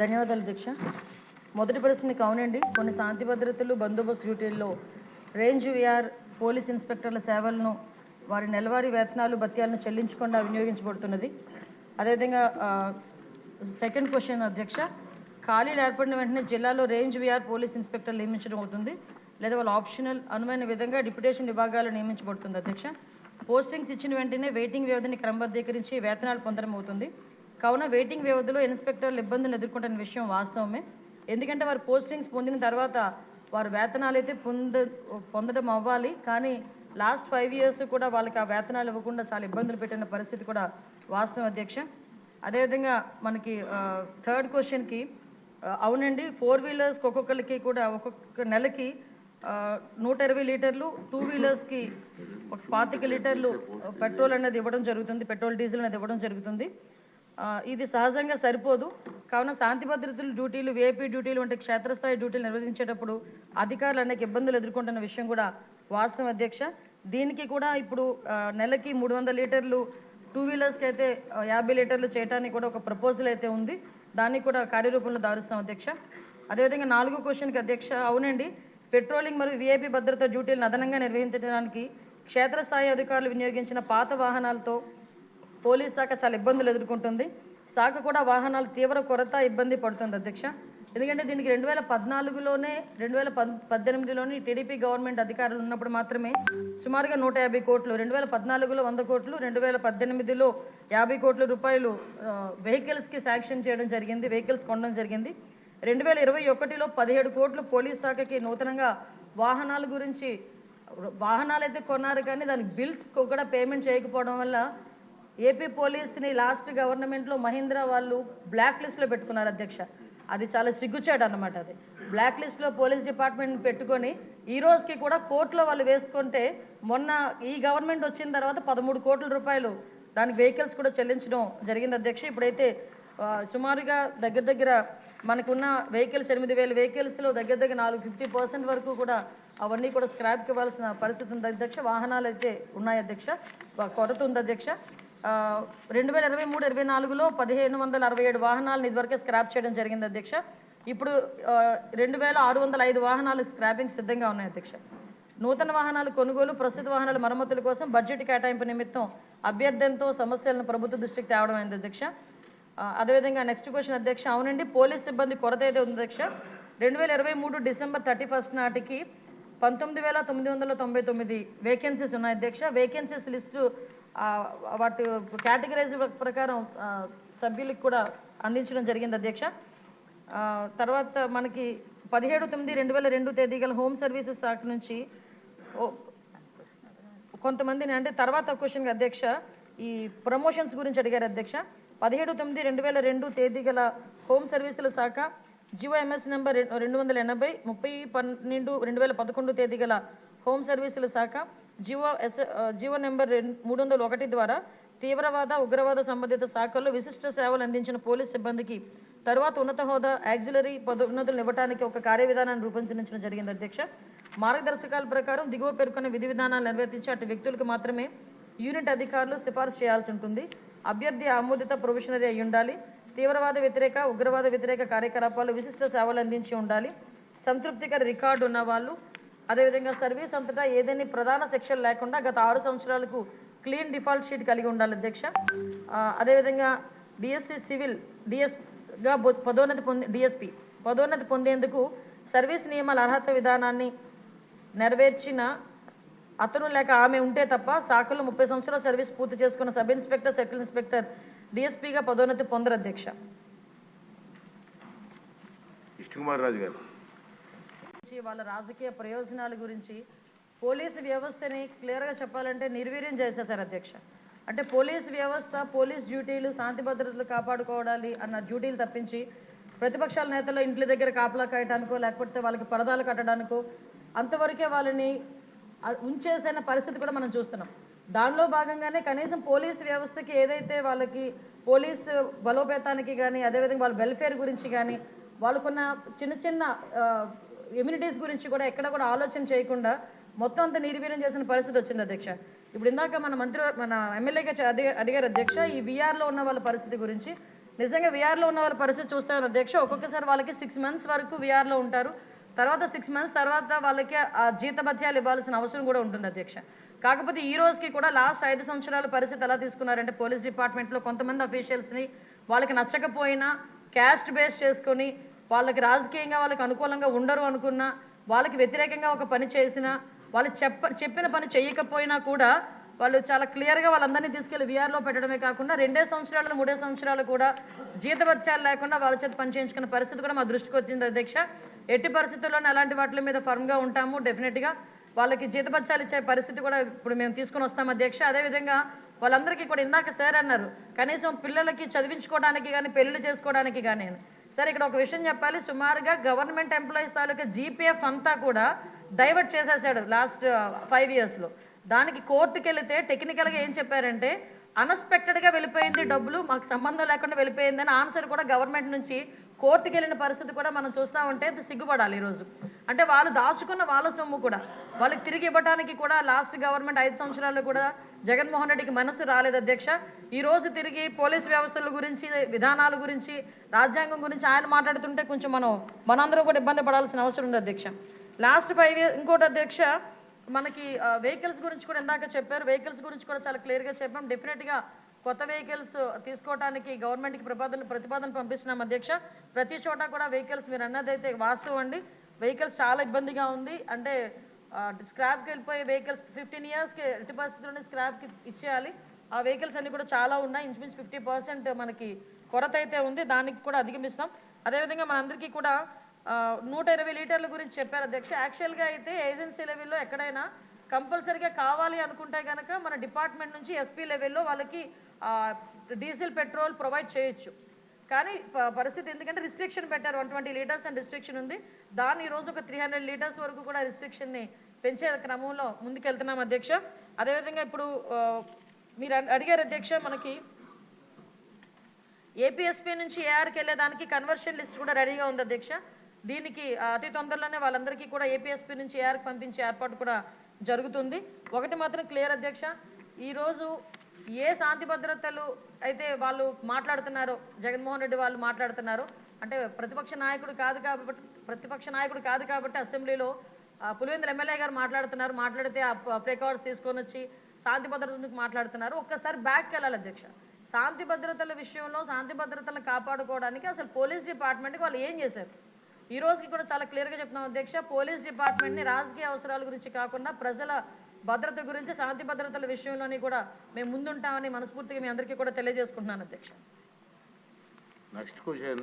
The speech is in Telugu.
ధన్యవాదాలు దీక్ష. మొదటి ప్రశ్నకి అవునండి కొన్ని శాంతి భద్రతలు బందోబస్తు డ్యూటీల్లో రేంజ్ విఆర్ పోలీస్ ఇన్స్పెక్టర్ల సేవలను వారి నెలవారీ వేతనాలు భత్యాలను చెల్లించకుండా వినియోగించబడుతున్నది. అదేవిధంగా సెకండ్ క్వశ్చన్ అధ్యక్ష. ఖాళీలు ఏర్పడిన వెంటనే జిల్లాలో రేంజ్ విఆర్ పోలీస్ ఇన్స్పెక్టర్ నియమించడం అవుతుంది. లేదా వాళ్ళ ఆప్షనల్ అనుమైన విధంగా డిప్యుటేషన్ విభాగాలు నియమించబడుతుంది అధ్యక్ష. పోస్టింగ్స్ ఇచ్చిన వెంటనే వెయిటింగ్ వ్యవధిని క్రమబద్ధీకరించి వేతనాలు పొందడం అవుతుంది. కావున వెయిటింగ్ వ్యవధిలో ఇన్స్పెక్టర్లు ఇబ్బందులు ఎదుర్కొంటున్న విషయం వాస్తవమే. ఎందుకంటే వారు పోస్టింగ్స్ పొందిన తర్వాత వారు వేతనాలు అయితే పొంద పొందడం అవ్వాలి. కానీ లాస్ట్ ఫైవ్ ఇయర్స్ కూడా వాళ్ళకి ఆ వేతనాలు ఇవ్వకుండా చాలా ఇబ్బందులు పెట్టిన పరిస్థితి కూడా వాస్తవం అధ్యక్ష. అదేవిధంగా మనకి థర్డ్ క్వశ్చన్కి అవునండి ఫోర్ వీలర్స్కి ఒక్కొక్కరికి కూడా ఒక్కొక్క నెలకి నూట ఇరవై లీటర్లు టూ వీలర్స్కి ఒక పాతిక లీటర్లు పెట్రోల్ అనేది ఇవ్వడం జరుగుతుంది పెట్రోల్ డీజిల్ అనేది ఇవ్వడం జరుగుతుంది. ఇది సహజంగా సరిపోదు. కావున శాంతి భద్రతలు డ్యూటీలు వేపీ డ్యూటీలు వంటి క్షేత్రస్థాయి డ్యూటీలు నిర్వహించేటప్పుడు అధికారులు అనేక ఇబ్బందులు ఎదుర్కొంటున్న విషయం కూడా వాస్తవం అధ్యక్ష. దీనికి కూడా ఇప్పుడు నెలకి మూడు వందల లీటర్లు టూ వీలర్స్కి అయితే యాభై లీటర్లు చేయడానికి కూడా ఒక ప్రపోజల్ అయితే ఉంది. దాన్ని కూడా కార్యరూపంలో దారుస్తాం అధ్యక్ష. అదేవిధంగా నాలుగో క్వశ్చన్కి అధ్యక్ష అవునండి. పెట్రోలింగ్ మరియు వీఐపీ భద్రత డ్యూటీలను అదనంగా నిర్వహించడానికి క్షేత్రస్థాయి అధికారులు వినియోగించిన పాత వాహనాలతో పోలీస్ శాఖ చాలా ఇబ్బందులు ఎదుర్కొంటుంది. శాఖ కూడా వాహనాలు తీవ్ర కొరత ఇబ్బంది పడుతుంది అధ్యక్ష. ఎందుకంటే దీనికి రెండు వేల పద్నాలుగులోనే రెండు వేల పద్ పద్దెనిమిదిలోని టీడీపీ గవర్నమెంట్ అధికారులు ఉన్నప్పుడు మాత్రమే సుమారుగా నూట యాభై కోట్లు రెండు వేల పద్నాలుగులో వంద కోట్లు రెండు వేల పద్దెనిమిదిలో యాభై కోట్ల రూపాయలు వెహికల్స్కి శాంక్షన్ చేయడం జరిగింది వెహికల్స్ కొనడం జరిగింది. రెండు వేల ఇరవై ఒకటిలో పదిహేడు కోట్లు పోలీస్ శాఖకి నూతనంగా వాహనాల గురించి వాహనాలు అయితే కొన్నారు కానీ దానికి బిల్స్ కూడా పేమెంట్ చేయకపోవడం వల్ల ఏపీ పోలీస్ని లాస్ట్ గవర్నమెంట్లో మహీంద్రా వాళ్ళు బ్లాక్ లిస్ట్లో పెట్టుకున్నారు అధ్యక్ష. అది చాలా సిగ్గుచాడు అన్నమాట అది. బ్లాక్ లిస్ట్లో పోలీస్ డిపార్ట్మెంట్ పెట్టుకొని ఈ రోజుకి కూడా కోర్టులో వాళ్ళు వేసుకుంటే మొన్న ఈ గవర్నమెంట్ వచ్చిన తర్వాత పదమూడు కోట్ల రూపాయలు దానికి వెహికల్స్ కూడా చెల్లించడం జరిగింది అధ్యక్ష. ఇప్పుడైతే సుమారుగా దగ్గర దగ్గర మనకున్న వెహికల్స్ ఎనిమిది వేల వెహికల్స్లో దగ్గర దగ్గర నాలుగు ఫిఫ్టీ పర్సెంట్ వరకు కూడా అవన్నీ కూడా స్క్రాప్కి ఇవ్వాల్సిన పరిస్థితి ఉంది అధ్యక్ష. వాహనాలు అయితే ఉన్నాయి అధ్యక్ష. కొరత ఉంది అధ్యక్ష. రెండు వేల ఇరవై మూడు ఇరవై నాలుగులో పదిహేను వందల అరవై ఏడు వాహనాలను ఇదివరకే స్క్రాప్ చేయడం జరిగింది అధ్యక్ష. ఇప్పుడు రెండు వేల ఆరు వందల ఐదు వాహనాలు స్క్రాపింగ్ సిద్ధంగా ఉన్నాయి అధ్యక్ష. నూతన వాహనాల కొనుగోలు ప్రస్తుత వాహనాల మరమ్మతుల కోసం బడ్జెట్ కేటాయింపు నిమిత్తం అభ్యర్థనతో సమస్యలను ప్రభుత్వ దృష్టికి తేవడం అయింది అధ్యక్ష. అదేవిధంగా నెక్స్ట్ క్వశ్చన్ అధ్యక్ష అవునండి పోలీస్ సిబ్బంది కొరత అయితే ఉంది అధ్యక్ష? రెండు వేల ఇరవై మూడు డిసెంబర్ థర్టీ ఫస్ట్ నాటికి పంతొమ్మిది వేల తొమ్మిది వందల తొంభై తొమ్మిది వేకెన్సీస్ ఉన్నాయి అధ్యక్ష. వేకెన్సీస్ లిస్టు వాటి కేటగిరైజ్ ప్రకారం సభ్యులకు కూడా అందించడం జరిగింది అధ్యక్ష. తర్వాత మనకి పదిహేడు తొమ్మిది రెండు వేల రెండు తేదీ గల హోమ్ సర్వీసెస్ శాఖ నుంచి కొంతమందిని అంటే తర్వాత క్వశ్చన్ అధ్యక్ష ఈ ప్రమోషన్స్ గురించి అడిగారు అధ్యక్ష. పదిహేడు తొమ్మిది రెండు వేల రెండు తేదీ గల హోమ్ సర్వీసుల శాఖ జిఓఎంఎస్ ఎంఎస్ నెంబర్ రెండు వందల ఎనభై ముప్పై పన్నెండు రెండు వేల పదకొండు తేదీ గల హోమ్ సర్వీసుల శాఖ జీవో ఎస్ జీవో నెంబర్ మూడు వందల ఒకటి ద్వారా తీవ్రవాద ఉగ్రవాద సంబంధిత శాఖల్లో విశిష్ట సేవలు అందించిన పోలీస్ సిబ్బందికి తరువాత ఉన్నత హోదా యాక్సిలరీ పదోన్నతులు ఇవ్వడానికి ఒక కార్యవిధానాన్ని రూపొందించడం జరిగింది అధ్యక్ష. మార్గదర్శకాల ప్రకారం దిగువ పేర్కొన్న విధి విధానాలు నిర్వర్తించి అటు వ్యక్తులకు మాత్రమే యూనిట్ అధికారులు సిఫార్సు చేయాల్సి ఉంటుంది. అభ్యర్థి ఆమోదిత ప్రొఫెషనరీ అయి ఉండాలి. తీవ్రవాద వ్యతిరేక ఉగ్రవాద వ్యతిరేక కార్యకలాపాలు విశిష్ట సేవలు అందించి ఉండాలి. సంతృప్తికర రికార్డు ఉన్న వాళ్ళు అదేవిధంగా సర్వీస్ అంతటా ఏదైనా ప్రధాన సెక్షన్ లేకుండా గత ఆరు సంవత్సరాలకు క్లీన్ డిఫాల్ట్ షీట్ కలిగి ఉండాలి అధ్యక్ష. అదేవిధంగా డిఎస్సి సివిల్ డిఎస్గా పదోన్నతి పొంది డిఎస్పి పదోన్నతి పొందేందుకు సర్వీస్ నియమాల అర్హత విధానాన్ని నెరవేర్చిన అతను లేక ఆమె ఉంటే తప్ప శాఖలో ముప్పై సంవత్సరాల సర్వీస్ పూర్తి చేసుకున్న సబ్ ఇన్స్పెక్టర్ సర్కిల్ ఇన్స్పెక్టర్ డిఎస్పీగా పదోన్నతి పొందరు అధ్యక్ష. రాజు గారు. గురించి, వాళ్ళ రాజకీయ ప్రయోజనాల గురించి పోలీసు వ్యవస్థని క్లియర్గా చెప్పాలంటే నిర్వీర్యం చేశారు అధ్యక్ష. అంటే పోలీస్ వ్యవస్థ పోలీస్ డ్యూటీలు శాంతి భద్రతలు కాపాడుకోవాలి అన్న డ్యూటీలు తప్పించి ప్రతిపక్షాల నేతల ఇంట్ల దగ్గర కాపలా కాయటానికో లేకపోతే వాళ్ళకి పరదాలు కట్టడానికో అంతవరకే వాళ్ళని ఉంచేసిన పరిస్థితి కూడా మనం చూస్తున్నాం. దానిలో భాగంగానే కనీసం పోలీస్ వ్యవస్థకి ఏదైతే వాళ్ళకి పోలీస్ బలోపేతానికి కానీ అదేవిధంగా వాళ్ళ వెల్ఫేర్ గురించి కానీ వాళ్ళకున్న చిన్న చిన్న ఇమ్యూనిటీస్ గురించి కూడా ఎక్కడ కూడా ఆలోచన చేయకుండా మొత్తం అంతా నిర్వీర్యం చేసిన పరిస్థితి వచ్చింది అధ్యక్ష. ఇప్పుడు ఇందాక మన మంత్రి మన ఎమ్మెల్యేగా అడిగారు అధ్యక్ష ఈ వీఆర్లో ఉన్న వాళ్ళ పరిస్థితి గురించి. నిజంగా విఆర్లో ఉన్న వాళ్ళ పరిస్థితి చూస్తాను అధ్యక్ష ఒక్కొక్కసారి వాళ్ళకి సిక్స్ మంత్స్ వరకు విఆర్లో ఉంటారు. తర్వాత సిక్స్ మంత్స్ తర్వాత వాళ్ళకి ఆ జీతభత్యాలు ఇవ్వాల్సిన అవసరం కూడా ఉంటుంది అధ్యక్ష. కాకపోతే ఈ రోజుకి కూడా లాస్ట్ ఐదు సంవత్సరాల పరిస్థితి ఎలా తీసుకున్నారంటే పోలీస్ డిపార్ట్మెంట్లో కొంతమంది అఫీషియల్స్ని వాళ్ళకి నచ్చకపోయినా క్యాస్ట్ బేస్ చేసుకొని వాళ్ళకి రాజకీయంగా వాళ్ళకి అనుకూలంగా ఉండరు అనుకున్నా వాళ్ళకి వ్యతిరేకంగా ఒక పని చేసినా వాళ్ళు చెప్ప చెప్పిన పని చేయకపోయినా కూడా వాళ్ళు చాలా క్లియర్గా వాళ్ళందరినీ తీసుకెళ్ళి విఆర్లో పెట్టడమే కాకుండా రెండే సంవత్సరాలు మూడే సంవత్సరాలు కూడా జీతభత్యాలు లేకుండా వాళ్ళ చేత పని చేయించుకున్న పరిస్థితి కూడా మా దృష్టికి వచ్చింది అధ్యక్ష. ఎట్టి పరిస్థితుల్లోనే అలాంటి వాటి మీద ఫర్మ్గా ఉంటాము డెఫినెట్గా వాళ్ళకి జీతభత్యాలు ఇచ్చే పరిస్థితి కూడా ఇప్పుడు మేము తీసుకొని వస్తాం అధ్యక్ష. అదేవిధంగా వాళ్ళందరికీ కూడా ఇందాక సార్ అన్నారు కనీసం పిల్లలకి చదివించుకోవడానికి కానీ పెళ్ళి చేసుకోవడానికి కానీ సార్ ఇక్కడ ఒక విషయం చెప్పాలి. సుమారుగా గవర్నమెంట్ ఎంప్లాయీస్ తాలూకా జీపీఎఫ్ అంతా కూడా డైవర్ట్ చేసేసాడు లాస్ట్ ఫైవ్ ఇయర్స్లో దానికి కోర్టుకి వెళితే టెక్నికల్గా ఏం చెప్పారంటే అన్ఎక్స్పెక్టెడ్గా వెళ్ళిపోయింది డబ్బులు మాకు సంబంధం లేకుండా వెళ్ళిపోయింది ఆన్సర్ కూడా గవర్నమెంట్ నుంచి కోర్టుకి వెళ్ళిన పరిస్థితి కూడా మనం చూస్తూ ఉంటే అది సిగ్గుపడాలి ఈరోజు. అంటే వాళ్ళు దాచుకున్న వాళ్ళ సొమ్ము కూడా. వాళ్ళకి తిరిగి ఇవ్వడానికి కూడా లాస్ట్ గవర్నమెంట్ ఐదు సంవత్సరాలు కూడా జగన్మోహన్ రెడ్డికి మనసు రాలేదు అధ్యక్ష. ఈ రోజు తిరిగి పోలీస్ వ్యవస్థల గురించి విధానాల గురించి రాజ్యాంగం గురించి ఆయన మాట్లాడుతుంటే కొంచెం మనం మనందరం కూడా ఇబ్బంది పడాల్సిన అవసరం ఉంది అధ్యక్ష. లాస్ట్ ఫైవ్ ఇయర్ ఇంకోటి అధ్యక్ష మనకి వెహికల్స్ గురించి కూడా ఇందాక చెప్పారు. వెహికల్స్ గురించి కూడా చాలా క్లియర్గా చెప్పాం. డెఫినెట్గా కొత్త వెహికల్స్ తీసుకోవడానికి గవర్నమెంట్కి ప్రతిపాదన ప్రతిపాదన పంపిస్తున్నాం అధ్యక్ష. ప్రతి చోట కూడా వెహికల్స్ మీరు అన్నదైతే వాస్తవం అండి. వెహికల్స్ చాలా ఇబ్బందిగా ఉంది. అంటే స్క్రాప్కి వెళ్ళిపోయే వెహికల్స్ ఫిఫ్టీన్ ఇయర్స్కి ఎట్టి పరిస్థితుల్లోనే స్క్రాప్కి ఇచ్చేయాలి. ఆ వెహికల్స్ అన్ని కూడా చాలా ఉన్నాయి. ఇంచుమించు ఫిఫ్టీ పర్సెంట్ మనకి కొరత అయితే ఉంది. దానికి కూడా అధిగమిస్తాం. అదేవిధంగా మనందరికీ కూడా నూట ఇరవై లీటర్ల గురించి చెప్పారు అధ్యక్ష. యాక్చువల్గా అయితే ఏజెన్సీ లెవెల్లో ఎక్కడైనా కంపల్సరీగా కావాలి అనుకుంటే కనుక మన డిపార్ట్మెంట్ నుంచి ఎస్పీ లెవెల్లో వాళ్ళకి డీజిల్ పెట్రోల్ ప్రొవైడ్ చేయొచ్చు. కానీ పరిస్థితి ఎందుకంటే రిస్ట్రిక్షన్ పెట్టారు. One twenty litres and restriction ఉంది. దాన్ని ఈ రోజు ఒక త్రీ హండ్రెడ్ లీటర్స్ వరకు కూడా రిస్ట్రిక్షన్ని పెంచే క్రమంలో ముందుకెళ్తున్నాం అధ్యక్ష. అదేవిధంగా ఇప్పుడు మీరు అడి- అడిగారు అధ్యక్ష మనకి ఏపీఎస్పీ నుంచి ఏఆర్కి వెళ్ళేదానికి కన్వర్షన్ లిస్ట్ కూడా రెడీగా ఉంది అధ్యక్ష. దీనికి అతి తొందరలోనే వాళ్ళందరికీ కూడా ఏపీఎస్పీ నుంచి ఏఆర్కి పంపించే ఏర్పాటు కూడా జరుగుతుంది. ఒకటి మాత్రం క్లియర్ అధ్యక్ష. ఈరోజు ఏ శాంతి భద్రతలు అయితే వాళ్ళు మాట్లాడుతున్నారో జగన్మోహన్ రెడ్డి వాళ్ళు మాట్లాడుతున్నారో అంటే ప్రతిపక్ష నాయకుడు కాదు కాబట్టి ప్రతిపక్ష నాయకుడు కాదు కాబట్టి అసెంబ్లీలో ఆ, పులివెందుల ఎమ్మెల్యే గారు మాట్లాడుతున్నారు. మాట్లాడితే ఆ ప్రికార్డ్స్ తీసుకొని వచ్చి శాంతి భద్రత మాట్లాడుతున్నారు? ఒక్కసారి బ్యాక్కి వెళ్ళాలి అధ్యక్ష. శాంతి భద్రతల విషయంలో శాంతి భద్రతలను కాపాడుకోవడానికి అసలు పోలీస్ డిపార్ట్మెంట్కి వాళ్ళు ఏం చేశారు? ఈ రోజుకి కూడా చాలా క్లియర్గా చెప్తున్నాం అధ్యక్ష. పోలీస్ డిపార్ట్మెంట్ని రాజకీయ అవసరాల గురించి కాకుండా ప్రజల భద్రత గురించి శాంతి భద్రతల విషయంలోని కూడా మేము ముందుంటామని మనస్ఫూర్తిగా మీ అందరికీ కూడా తెలియజేసుకుంటున్నాను అధ్యక్ష. Next question